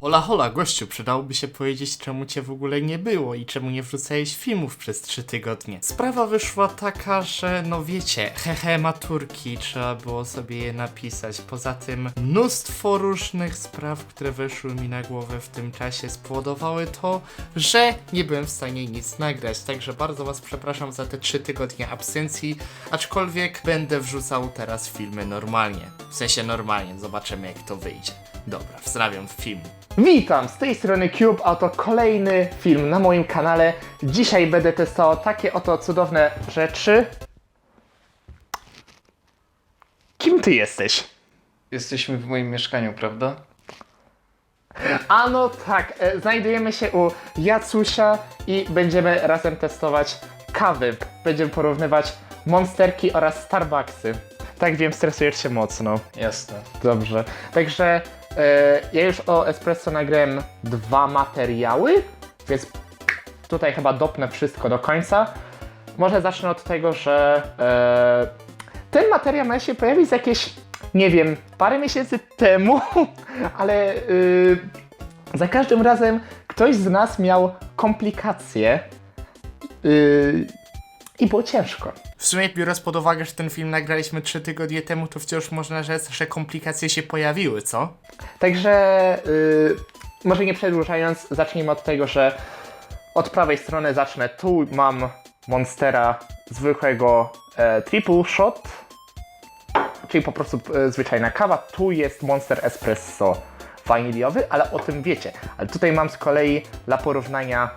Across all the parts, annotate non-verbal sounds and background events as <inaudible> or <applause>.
Hola, hola, gościu, przydałoby się powiedzieć, czemu cię w ogóle nie było i czemu nie wrzucałeś filmów przez trzy tygodnie. Sprawa wyszła taka, że no wiecie, hehe, maturki, trzeba było sobie je napisać. Poza tym mnóstwo różnych spraw, które weszły mi na głowę w tym czasie spowodowały to, że nie byłem w stanie nic nagrać. Także bardzo was przepraszam za te trzy tygodnie absencji, aczkolwiek będę wrzucał teraz filmy normalnie. W sensie normalnie, zobaczymy jak to wyjdzie. Dobra, wznawiam film. Witam, z tej strony Cube, a to kolejny film na moim kanale. Dzisiaj będę testował takie oto cudowne rzeczy. Kim ty jesteś? Jesteśmy w moim mieszkaniu, prawda? A no tak, e, znajdujemy się u Jacusia i będziemy razem testować kawy. Będziemy porównywać monsterki oraz Starbucksy. Tak wiem, stresujesz się mocno. Jasne. Dobrze. Także ja już o espresso nagrałem dwa materiały, więc tutaj chyba dopnę wszystko do końca. Może zacznę od tego, że e, ten materiał ma się pojawić jakieś, nie wiem, parę miesięcy temu, <laughs> ale y, za każdym razem ktoś z nas miał komplikacje y, i było ciężko. W sumie biorąc pod uwagę, że ten film nagraliśmy trzy tygodnie temu, to wciąż można rzec, że komplikacje się pojawiły, co? Także y, może nie przedłużając, zacznijmy od tego, że od prawej strony zacznę. Tu mam Monstera zwykłego e, triple shot, czyli po prostu e, zwyczajna kawa. Tu jest Monster Espresso waniliowy, ale o tym wiecie. Ale tutaj mam z kolei dla porównania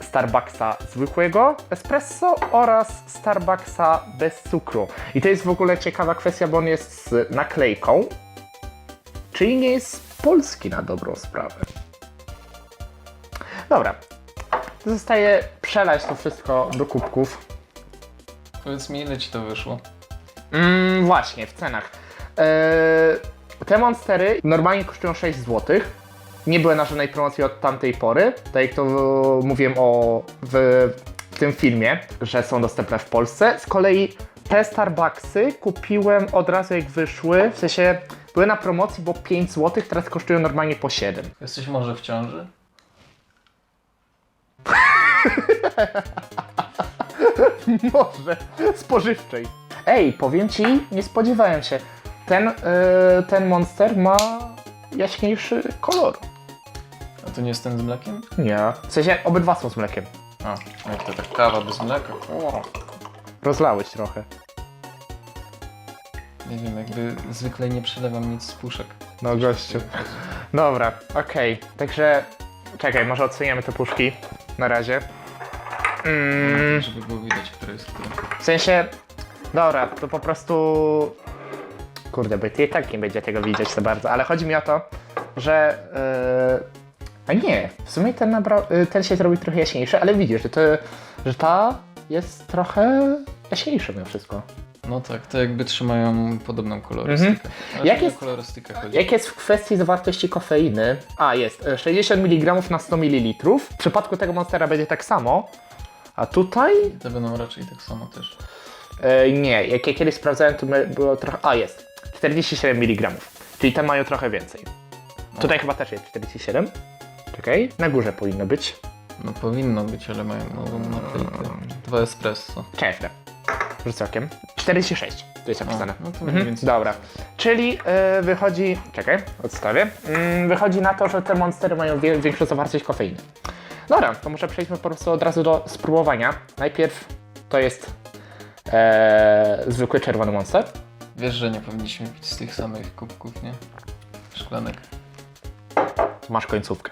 Starbucksa zwykłego espresso oraz Starbucksa bez cukru. I to jest w ogóle ciekawa kwestia, bo on jest z naklejką, Czyli nie jest polski na dobrą sprawę. Dobra. Zostaje przelać to wszystko do kubków. Powiedz mi, ile ci to wyszło? Mm, właśnie, w cenach. Eee, te monstery normalnie kosztują 6 zł. Nie były na żadnej promocji od tamtej pory. Tak jak to mówiłem o, w, w tym filmie, że są dostępne w Polsce. Z kolei te Starbucksy kupiłem od razu jak wyszły. W sensie były na promocji, bo 5 zł, teraz kosztują normalnie po 7. Jesteś może w ciąży? <laughs> Może spożywczej. Ej, powiem ci, nie spodziewałem się. Ten, yy, ten monster ma jaśniejszy kolor. To nie jest ten z mlekiem? Nie. W sensie obydwa są z mlekiem. A, jak to tak kawa bez mleka? O, Rozlałeś trochę. nie wiem, jakby zwykle nie przelewam nic z puszek. No gościu. Dobra, okej. Także czekaj, może odsuniemy te puszki na razie. Mm, Żeby było widać, które jest które. w sensie, dobra, to po prostu... Kurde, bo ty i tak nie będzie tego widzieć za bardzo, ale chodzi mi o to, że... Yy... A nie, w sumie ten, nabra... y, ten się zrobił trochę jaśniejszy, ale widzisz, że, to, że ta jest trochę jaśniejsza mimo wszystko. No tak, to jakby trzymają podobną kolorystykę. Mhm. Ale Jak jest- kolorystykę chodzi? Jak jest w kwestii zawartości kofeiny? A, jest e, 60 mg na 100 ml. W przypadku tego monstera będzie tak samo. A tutaj? Te będą raczej tak samo też. E, nie, jak ja kiedyś sprawdzałem, to było trochę. A, jest. 47 mg. Czyli te mają trochę więcej. Tutaj chyba też jest 47. Czekaj, na górze powinno być. No powinno być, ale mają naklejkę. Dwa espresso. Chwilę. Rzucę okiem. 46. To jest napisane. no to mniej Mhm, więcej. dobra. Czyli e, wychodzi. Czekaj, odstawię. Mm, wychodzi na to, że te monstery mają wie, większą zawartość kofeiny. Dobra, to muszę przejdźmy po prostu od razu do spróbowania. Najpierw to jest e, zwykły czerwony monster. Wiesz, że nie powinniśmy pić z tych samych kubków, nie? Szklanek. Masz końcówkę.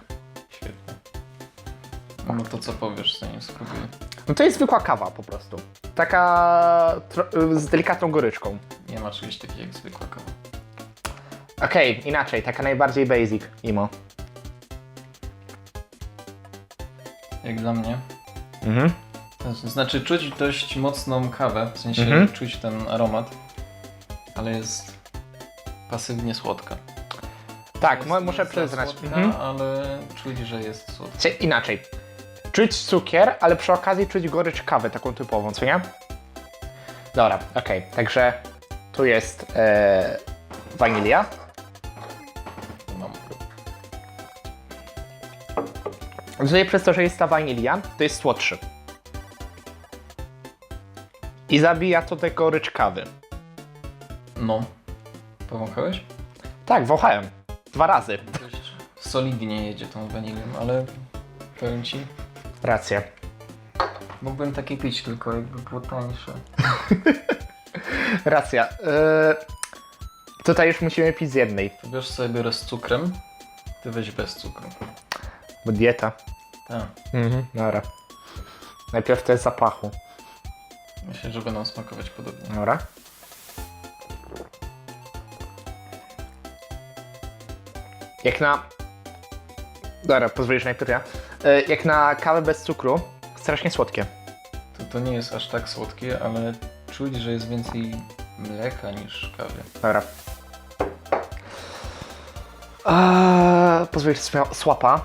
No to co powiesz, zanim spróbuję? No to jest zwykła kawa po prostu. Taka tro- z delikatną goryczką. Nie ma czegoś takiego jak zwykła kawa. Okej, inaczej, taka najbardziej basic, imo. Jak dla mnie. Mhm. To znaczy czuć dość mocną kawę, w sensie Mhm. czuć ten aromat, ale jest pasywnie słodka. Tak, Jest mu- muszę za przyznać. Słodka, Mhm. ale czuć, że jest słodka. Inaczej. Czuć cukier, ale przy okazji czuć gorycz kawy, taką typową, co nie? Dobra, okej, także tu jest e, wanilia. Tutaj przez to, że jest ta wanilia, to jest słodszy. I zabija to tego rycz kawy. No. Powąchałeś? Tak, wąchałem. Dwa razy. Dość solidnie jedzie tą wanilią, ale powiem ci, Racja. mógłbym takie pić, tylko jakby było tańsze. <laughs> Racja. Yy, tutaj już musimy pić z jednej, Wiesz sobie biorę z cukrem, ty weź bez cukru. bo dieta. Tak. Mhm, dobra. Najpierw to jest zapachu. Myślę, że będą smakować podobnie. Dobra. Jak na... Dobra, pozwolisz najpierw ja. E, Jak na kawę bez cukru, strasznie słodkie. To, to nie jest aż tak słodkie, ale czuć, że jest więcej mleka niż kawy. Dobra. Eee, pozwolisz smia- słapa.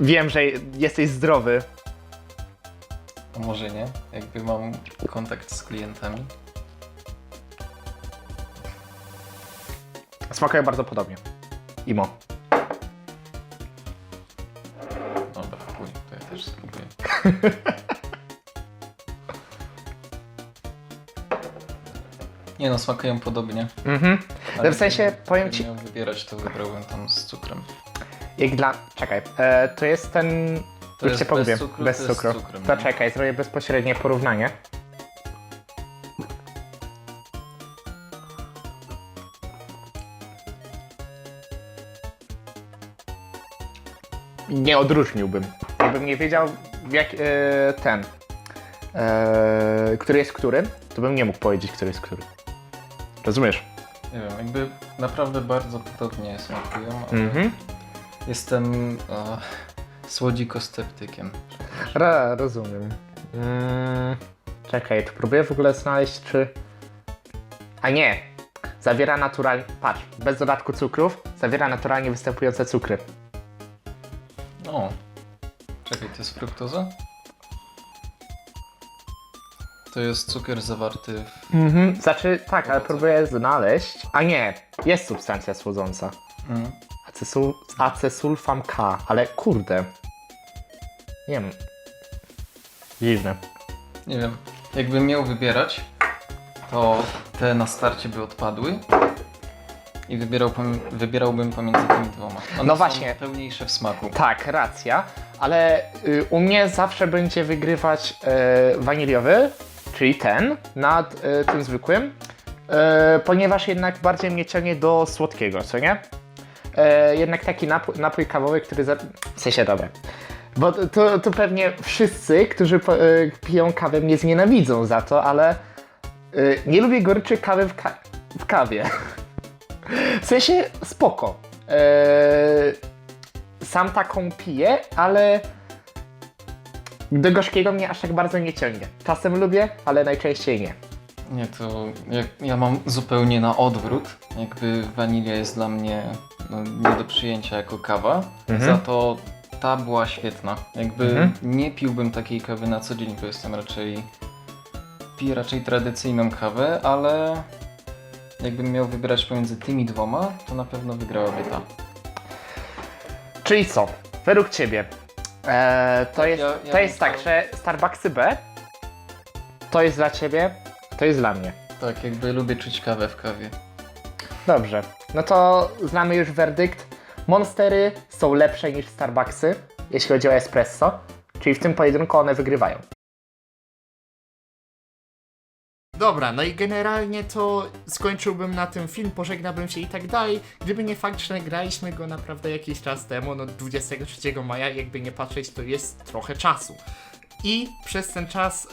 Wiem, że jesteś zdrowy. A może nie? Jakby mam kontakt z klientami. Smakuje bardzo podobnie. Imo. <laughs> Nie no, smakują podobnie. Mhm. ale w sensie, gdybym- powiem gdybym ci- miał wybierać, to wybrałbym tam z cukrem. Jak dla... Czekaj. E, to jest ten... To Już jest cię bez cukru, bez to jest cukru. z cukrem, to nie? czekaj, zrobię bezpośrednie porównanie. Nie odróżniłbym. Jakbym nie wiedział, jak e, ten, e, który jest który, to bym nie mógł powiedzieć, który jest który. Rozumiesz? Nie wiem, jakby naprawdę bardzo podobnie smakują, ale Mhm. jestem e, słodzikosceptykiem. Ra, rozumiem. Mm, czekaj, próbuję w ogóle znaleźć, czy... A nie! Zawiera naturalnie... Patrz, bez dodatku cukrów, zawiera naturalnie występujące cukry. O, czekaj, to jest fruktoza? To jest cukier zawarty w... Mhm. Znaczy, tak, ale próbuję znaleźć... A nie, jest substancja słodząca. Mm. Acesul, acesulfam K, ale kurde. Nie wiem. Dziwne. Nie wiem, jakbym miał wybierać, to te na starcie by odpadły i wybierał, wybierałbym pomiędzy tymi dwoma. One No są właśnie. pełniejsze w smaku. Tak, racja, ale y, u mnie zawsze będzie wygrywać y, waniliowy, czyli ten, nad y, tym zwykłym, y, ponieważ jednak bardziej mnie ciągnie do słodkiego, co nie? Y, jednak taki napój, napój kawowy, który za... w sensie dobra. Bo to- pewnie wszyscy, którzy po, y, piją kawę mnie znienawidzą za to, ale y, nie lubię gorczy kawy w, ka- w kawie. <laughs> W sensie spoko. Eee, sam taką piję, ale do gorzkiego mnie aż tak bardzo nie ciągnie. Czasem lubię, ale najczęściej nie. Nie, to ja, ja mam zupełnie na odwrót. Jakby wanilia jest dla mnie no, nie do przyjęcia jako kawa. Mhm. Za to ta była świetna. Jakby Mhm. nie piłbym takiej kawy na co dzień, bo jestem raczej. piję raczej tradycyjną kawę, ale jakbym miał wybierać pomiędzy tymi dwoma, to na pewno wygrałaby ta. Czyli co? Według ciebie eee, to jest, ja- ja to bym jest tak, że Starbucksy B to jest dla ciebie, to jest dla mnie. Tak, jakby lubię czuć kawę w kawie. Dobrze, no to znamy już werdykt. Monstery są lepsze niż Starbucksy, jeśli chodzi o espresso, czyli w tym pojedynku one wygrywają. Dobra, no i generalnie to skończyłbym na tym film, pożegnałbym się i tak dalej, gdyby nie fakt, że graliśmy go naprawdę jakiś czas temu, no 23 maja, jakby nie patrzeć, to jest trochę czasu. I przez ten czas y,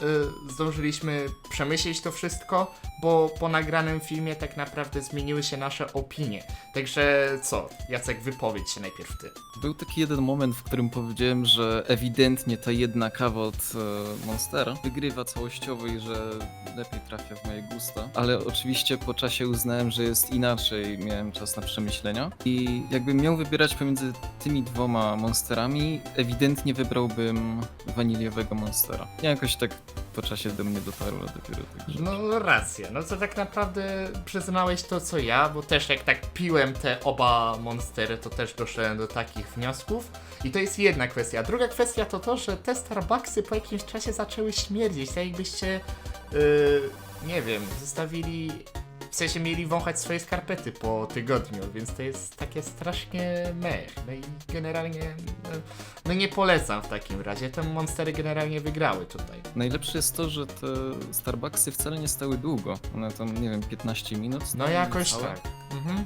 zdążyliśmy przemyśleć to wszystko, bo po nagranym filmie tak naprawdę zmieniły się nasze opinie. Także co, Jacek, wypowiedz się najpierw ty. Był taki jeden moment, w którym powiedziałem, że ewidentnie ta jedna kawa od e, Monstera wygrywa całościowo i że lepiej trafia w moje gusta. Ale oczywiście po czasie uznałem, że jest inaczej, miałem czas na przemyślenia. I jakbym miał wybierać pomiędzy tymi dwoma Monsterami, ewidentnie wybrałbym waniliowego Monstera. Ja jakoś tak po czasie do mnie dotarło dopiero. Także. No racja, no to tak naprawdę przyznałeś to co ja, bo też jak tak piłem te oba monstery, to też doszedłem do takich wniosków. I to jest jedna kwestia. Druga kwestia to to, że te Starbucksy po jakimś czasie zaczęły śmierdzieć, tak jakbyście, yy, nie wiem, zostawili, w sensie mieli wąchać swoje skarpety po tygodniu, więc to jest takie strasznie mech. No i generalnie, no, no nie polecam w takim razie. Te monstery generalnie wygrały tutaj. Najlepsze jest to, że te Starbucksy wcale nie stały długo. One tam, nie wiem, 15 minut. No stały jakoś niecałe. tak. Mhm.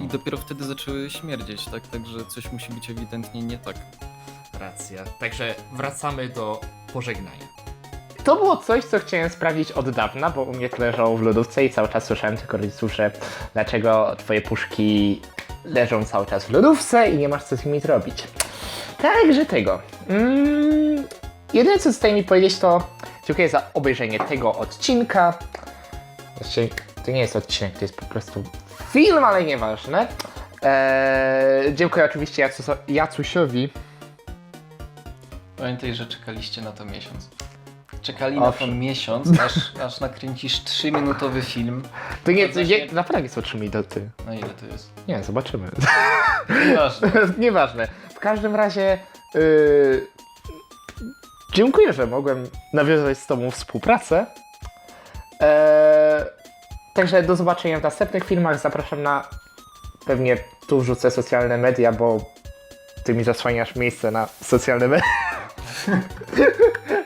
I dopiero wtedy zaczęły śmierdzieć, tak? Także coś musi być ewidentnie nie tak. Racja. Także wracamy do pożegnania. To było coś, co chciałem sprawdzić od dawna, bo u mnie leżało w lodówce i cały czas słyszałem tylko rodziców, że dlaczego twoje puszki leżą cały czas w lodówce i nie masz co z nimi zrobić. Także tego. Mm, jedyne co zostaje mi powiedzieć to dziękuję za obejrzenie tego odcinka. To nie jest odcinek, to jest po prostu film, ale nieważne. Eee, dziękuję oczywiście Jacu- Jacusiowi. Pamiętaj, że czekaliście na to miesiąc. Czekali na to Owszem. miesiąc, <laughs> aż, aż nakręcisz 3-minutowy film. To nie, To to nie naprawdę nie są 3 minuty. Na ile to jest? Nie, zobaczymy. Nieważne. <laughs> Nieważne. W każdym razie yy, dziękuję, że mogłem nawiązać z Tobą współpracę. Eee, także do zobaczenia w następnych filmach. Zapraszam na pewnie tu wrzucę socjalne media, bo Ty mi zasłaniasz miejsce na socjalne media. <laughs>